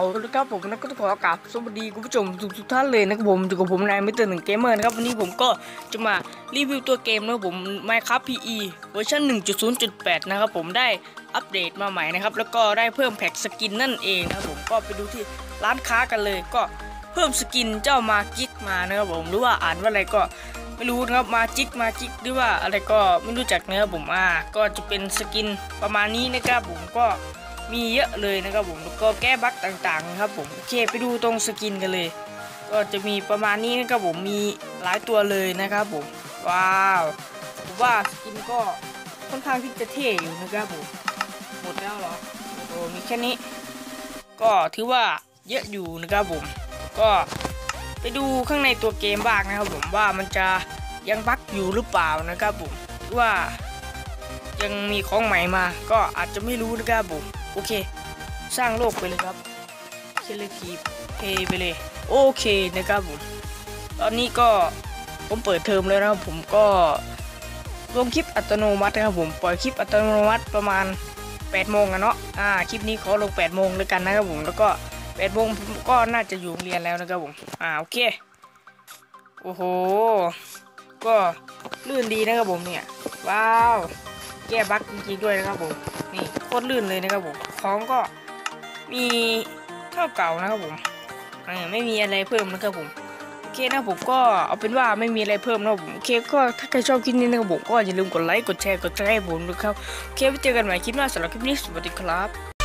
ครับผมแล้วก็ต้องขอกราบสวัสดีคุณผู้ชมทุกท่านเลยนะครับผมอยู่กับผมนายมิสเตอร์หนึ่งเกมเมอร์นะครับวันนี้ผมก็จะมารีวิวตัวเกมนะครับผม Minecraft PE เวอร์ชัน1.0.8 นะครับผมได้อัปเดตมาใหม่นะครับ แล้วก็ได้เพิ่มแพ็กสกินนั่นเองนะครับผมก็ไปดูที่ร้านค้ากันเลย ก็เพิ่มสกินเจ้ามาจิกมานะครับผมหรือว่าอ่านว่าอะไรก็ไม่รู้นะครับมาจิกมาจิกหรือว่าอะไรก็ไม่รู้จักนะครับผมอ่าก็จะเป็นสกินประมาณนี้นะครับผมก็ มีเยอะเลยนะครับผมแล้วก็แก้บั๊กต่างๆครับผมโอเคไปดูตรงสกินกันเลย ก็จะมีประมาณนี้นะครับผมมีหลายตัวเลยนะครับผมว้าวผมว่าสกินก็ค่อนข้างที่จะเท่อยู่นะครับผมหมดแล้วเหรอโอ้มีแค่นี้ ก็ถือว่าเยอะอยู่นะครับผม ก็ไปดูข้างในตัวเกมบ้างนะครับผมว่ามันจะยังบั๊กอยู่หรือเปล่านะครับผมว่ายังมีของใหม่มา ก็อาจจะไม่รู้นะครับผม โอเค สร้างโลกไปเลยครับเคลทีเพไปเลย โอเคนะครับผม ตอนนี้ก็ผมเปิดเทอมแล้วนะครับผมก็ลงคลิปอัตโนมัตินะครับผม ปล่อยคลิปอัตโนมัติประมาณ8โมงอะเนาะ อ่า คลิปนี้ขอลง8โมงแล้วกันนะครับผม แล้วก็แปดโมงผมก็น่าจะอยู่โรงเรียนแล้วนะครับผม อ่า โอเค โอ้โห ก็ลื่นดีนะครับผมเนี่ย ว้าว แก้บั๊กจริงๆด้วยนะครับผม นี่ คตรลื่นเลยนะครับผมของก็มีเท่าเก่านะครับผมไม่มีอะไรเพิ่มนะครับผมโอเคนะผมก็เอาเป็นว่าไม่มีอะไรเพิ่มนะครับผมโอเคก็ถ้าใครชอบคลิปนี้นะครับผมก็อย่าลืมกดไลค์กดแชร์กดแชร์ให้ผมด้วยครับโอเคไว้เจอกันใหม่คลิปหน้าสำหรับคลิปนี้สวัสดีครับ